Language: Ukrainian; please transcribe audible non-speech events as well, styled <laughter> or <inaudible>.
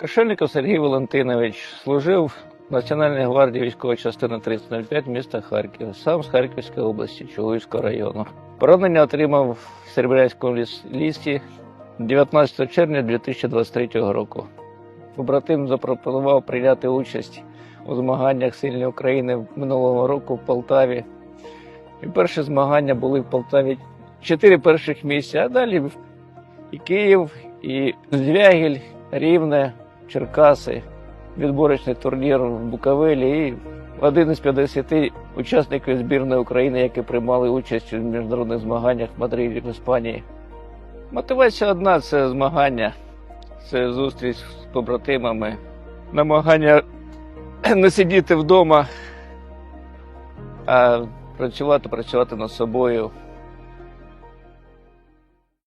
Кошельников Сергій Валентинович служив в Національній гвардії військової частини 305 міста Харків, сам з Харківської області, Чугуївського району. Поранення отримав в Серебрянському лісі 19 червня 2023 року. Побратим запропонував прийняти участь у змаганнях Сильної України минулого року в Полтаві. І перші змагання були в Полтаві чотири перших місця, а далі і Київ, і Звягіль, Рівне, Черкаси, відборочний турнір в Буковелі і один із 50 учасників збірної України, які приймали участь у міжнародних змаганнях в Мадриді в Іспанії. Мотивація одна це змагання, це зустріч з побратимами, намагання <clears throat> не сидіти вдома, а працювати, працювати над собою,